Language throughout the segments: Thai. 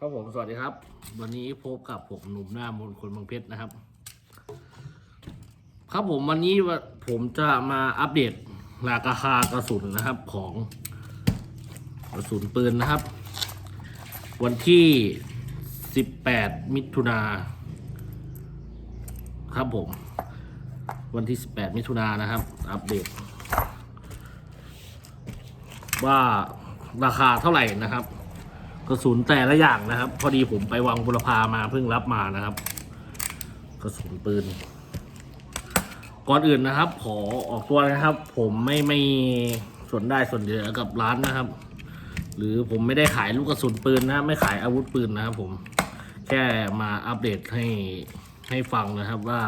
ครับผมสวัสดีครับ วันนี้พบกับผมหนุ่มหน้ามนคนบางเพชรนะครับ ครับผมวันนี้ผมจะมาอัปเดตราคากระสุนนะครับของกระสุนปืนนะครับ วันที่ 18 มิถุนาครับผม วันที่ 18 มิถุนานะครับ อัปเดต ว่าราคาเท่าไหร่นะครับ กระสุนแต่ละอย่างนะครับ พอดีผมไปวังบุรพามาเพิ่งรับมานะครับ กระสุนปืน ก่อนอื่นนะครับ ขอออกตัวนะครับ ผมไม่ไม่ส่วนได้ส่วนเหลือกับร้านนะครับ หรือผมไม่ได้ขายลูกกระสุนปืนนะไม่ขายอาวุธปืนนะครับ ผมแค่มาอัปเดตให้ให้ฟังนะครับว่า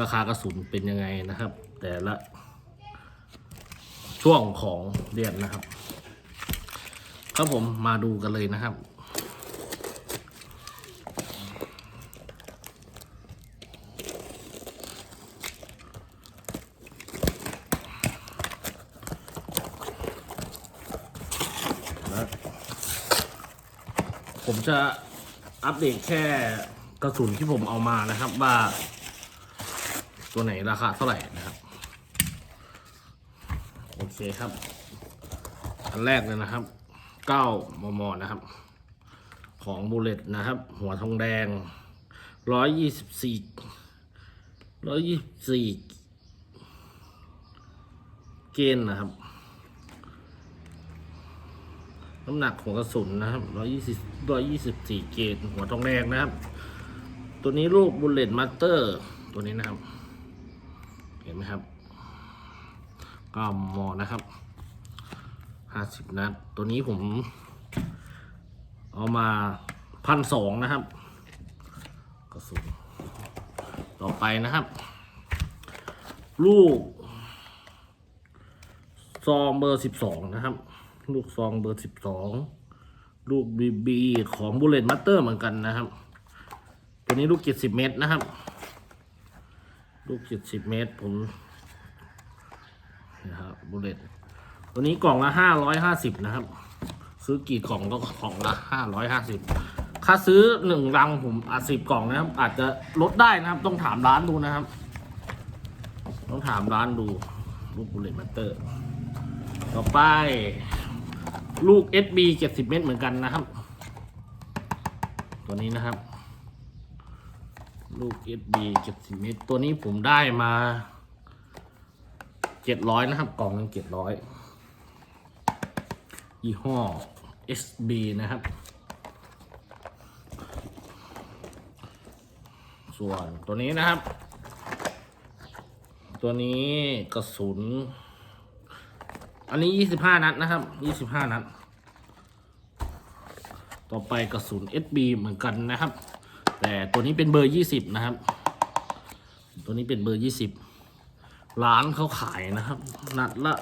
ราคากระสุนเป็นยังไงนะครับ แต่ละช่วงของเดือนนะครับ ครับผมมาดูกันเลยนะครับ ผมจะอัปเดตแค่กระสุนที่ผมเอามานะครับว่า ตัวไหนราคาเท่าไหร่นะครับ โอเคครับ อันแรกเลยนะครับ 9 มม นะครับ ของบูเลตนะครับ หัวทองแดง 124 124 เกณฑ์นะครับ น้ำหนักของกระสุนนะครับ 120 124 เกณฑ์หัวทองแดงนะครับ ตัวนี้รูปบูเลตมาสเตอร์ ตัวนี้นะครับ เห็นไหมครับ9มมนะครับ ห้าสิบนัด ตัวนี้ผม เอามาพันสองนะครับ กระสุนต่อไปนะครับ ลูก ซองเบอร์สิบสองนะครับ ลูกซองเบอร์สิบสองลูกบีบีของบุเลตมัตเตอร์เหมือนกันนะครับ ตัวนี้ลูกเจ็ดสิบเมตรนะครับ ลูกเจ็ดสิบเมตรผมนะครับบุเลต ตัวนี้กล่องละห้าร้อยห้าสิบนะครับ ซื้อกี่กล่องก็กล่องละห้าร้อยห้าสิบค่าซื้อหนึ่งรังผมอาจสิบกล่องนะครับ อาจจะลดได้นะครับ ต้องถามร้านดูนะครับ ต้องถามร้านดูลูกบุลเลตมัตเตอร์ ต่อไป ลูก SB เจ็ดสิบเมตรเหมือนกันนะครับ ตัวนี้นะครับ ลูก SB เจ็ดสิบเมตร ตัวนี้ผมได้มาเจ็ดร้อยนะครับ กล่องนึงเจ็ดร้อ ยี่ห้อ SB นะครับ ส่วนตัวนี้นะครับ ตัวนี้กระสุน อันนี้ยี่สิบห้านัดนะครับยี่สิบห้านัด ต่อไปกระสุน SB เหมือนกันนะครับ แต่ตัวนี้เป็นเบอร์ยี่สิบนะครับ ตัวนี้เป็นเบอร์ยี่สิบร้านเขาขายนะครับ นัดละ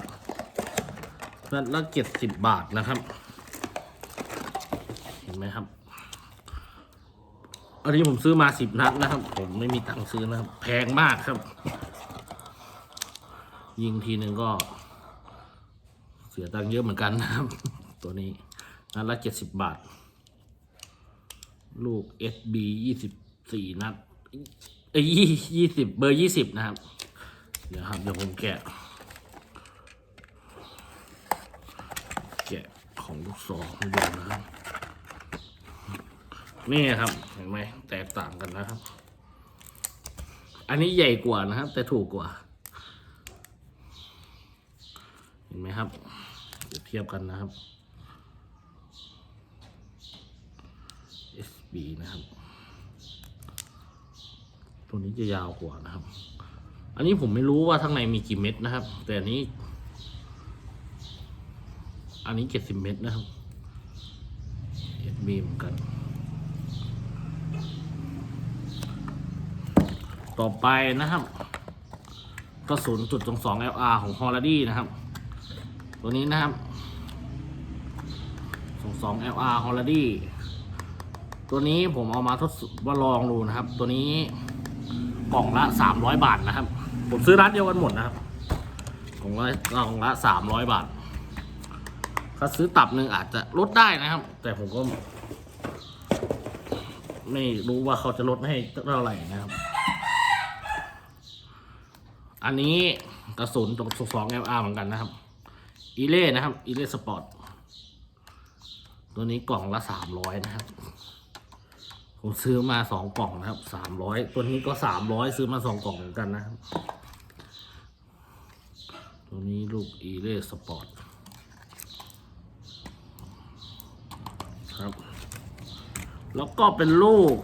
นัดละเจ็ดสิบบาทนะครับ เห็นไหมครับ อันนี้ผมซื้อมาสิบนัดนะครับ ผมไม่มีตังค์ซื้อนะครับ แพงมากครับ ยิงทีหนึ่งก็ เสียตังค์เยอะเหมือนกันนะครับ ตัวนี้นัดละเจ็ดสิบบาท ลูก SB ยี่สิบสี่นัดเอ้ยยี่ยี่สิบเบอร์ยี่สิบนะครับ เดี๋ยวครับ เดี๋ยวผมแกะ แกะ ของลูกซองให้ดูนะครับ นี่ครับเห็นไหมแตกต่างกันนะครับ อันนี้ใหญ่กว่านะครับ แต่ถูกกว่า เห็นไหมครับเดี๋ยวเทียบกันนะครับ SB นะครับ ตัวนี้จะยาวกว่านะครับ อันนี้ผมไม่รู้ว่าข้างในมีกี่เม็ดนะครับ แต่อันนี้ อันนี้เจ็ดสิบเมตรนะครับเอ็ดบีเหมือนกัน ต่อไปนะครับกระสุนจุดตรงสอง LR ของฮอลลดี้นะครับ ตัวนี้นะครับสองสอง LR ฮอลลดี้ตัวนี้ผมเอามาทดสอบว่าลองดูนะครับ ตัวนี้กล่องละสามร้อยบาทนะครับ ผมซื้อร้านเดียวกันหมดนะครับกล่องละกล่องละสามร้อยบาท ถ้าซื้อตับหนึ่งอาจจะลดได้นะครับ แต่ผมก็ไม่รู้ว่าเขาจะลดให้เท่าไหร่นะครับ อันนี้กระสุนตกสอง LR เหมือนกันนะครับอีเล่นะครับอีเล่สปอร์ตตัวนี้กล่องละสามร้อยนะครับ ผมซื้อมาสองกล่องนะครับสามร้อยตัวนี้ก็สามร้อยซื้อมาสองกล่องเหมือนกันนะครับ ตัวนี้ลูกอีเล่สปอร์ตครับ แล้วก็เป็นลูก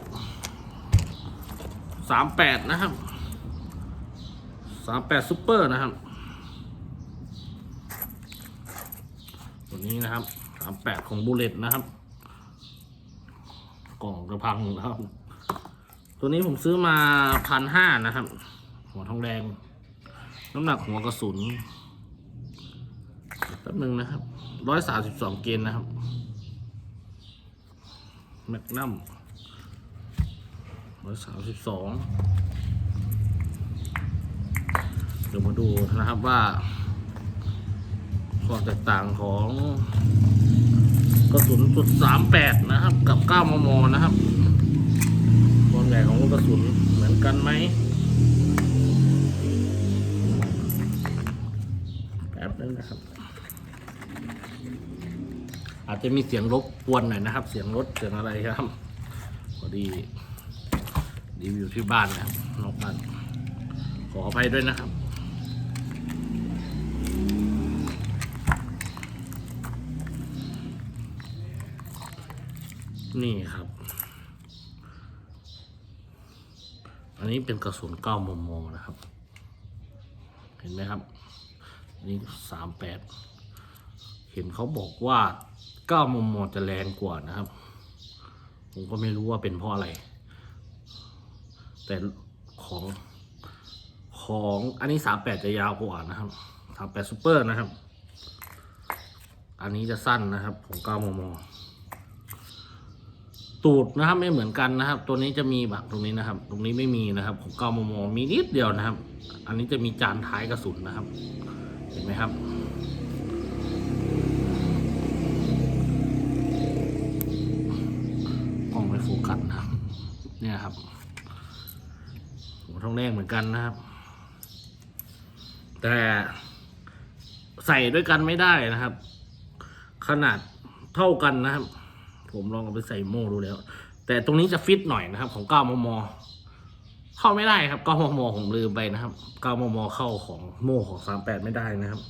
สามแปดนะครับสามแปดซูเปอร์นะครับ ตัวนี้นะครับสามแปดของบูเลตนะครับ กล่องกระพังนะครับ ตัวนี้ผมซื้อมาพันห้านะครับ หัวทองแดง น้ำหนักหัวกระสุนแป๊บหนึงนะครับร้อยสาสิบสองเกนนะครับ แมกนัมร้อยสามสิบสองเดี๋ยวมาดูนะครับว่า ความแตกต่างของกระสุนจุดสามแปดนะครับ กับเก้ามมนะครับ ความใหญ่ของลูกกระสุนเหมือนกันไหมแป๊บนึงนะครับ อาจจะมีเสียงรบกวนหน่อยนะครับ เสียงรถเสียงอะไรครับพอดีรีวิวที่บ้านนะครับนอกบ้านขออภัยด้วยนะครับนี่ครับ อันนี้เป็นกระสุนเก้ามมนะครับ เห็นไหมครับนนี่สามแปด เห็นเขาบอกว่า 9มมจะแรงกว่านะครับ ผมก็ไม่รู้ว่าเป็นเพราะอะไร แต่ของของอันนี้ 38 จะยาวกว่านะครับ 38ซูเปอร์นะครับ อันนี้จะสั้นนะครับ ของ9มมตูดนะครับไม่เหมือนกันนะครับ ตัวนี้จะมีบักตรงนี้นะครับ ตรงนี้ไม่มีนะครับของ9มมมีนิดเดียวนะครับ อันนี้จะมีจานท้ายกระสุนนะครับ เห็นไหมครับ กล้องไม่ โฟกัสนะครับ เนี่ยครับหัวทองแดงเหมือนกันนะครับ แต่ใส่ด้วยกันไม่ได้นะครับ ขนาดเท่ากันนะครับ ผมลองเอาไปใส่โม่ดูแล้ว แต่ตรงนี้จะฟิตหน่อยนะครับ ของ9มม เข้าไม่ได้ครับ9มมผมลืมไปนะครับ9มมเข้าของโม่ของ 38 ไม่ได้นะครับ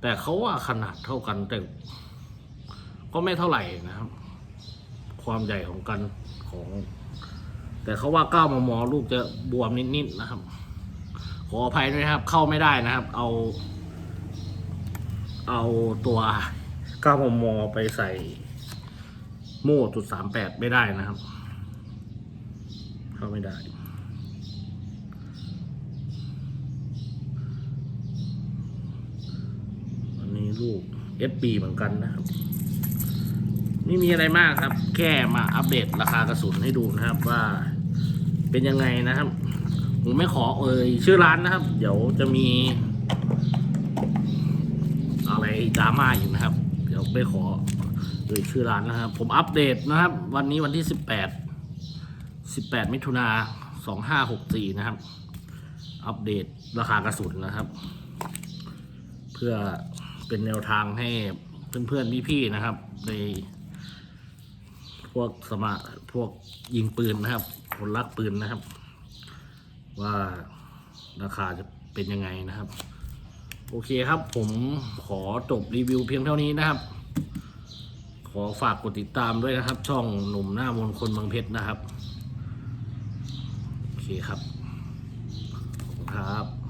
แต่เขาว่าขนาดเท่ากันแต่ก็ไม่เท่าไหร่นะครับ ความใหญ่ของกันของ แต่เขาว่าเก้ามมลูกจะบวมนิดๆนะครับ ขออภัยด้วยครับ เข้าไม่ได้นะครับ เอา เอาตัวเก้ามมไปใส่โม่จุดสามแปดไม่ได้นะครับ เข้าไม่ได้อันนี้ลูก SB เหมือนกันนะครับ ไม่มีอะไรมากครับ แค่มาอัปเดตราคากระสุนให้ดูนะครับว่าเป็นยังไงนะครับ ผมไม่ขอเอ่ยชื่อร้านนะครับ เดี๋ยวจะมี อะไรดราม่าอยู่นะครับ เดี๋ยวไม่ขอเอ่ยชื่อร้านนะครับ ผมอัปเดตนะครับ วันนี้วันที่สิบแปดสิบแปดมิถุนาสองห้าหกสี่นะครับ อัปเดตราคากระสุนนะครับ เพื่อเป็นแนวทางให้เพื่อนๆพี่ๆนะครับใน พวกสมาพวกยิงปืนนะครับ คนรักปืนนะครับ ว่าราคาจะเป็นยังไงนะครับ โอเคครับ ผมขอจบรีวิวเพียงเท่านี้นะครับ ขอฝากกดติดตามด้วยนะครับ ช่องหนุ่มหน้ามนคนเมืองเพชรนะครับ โอเคครับ ขอบคุณครับ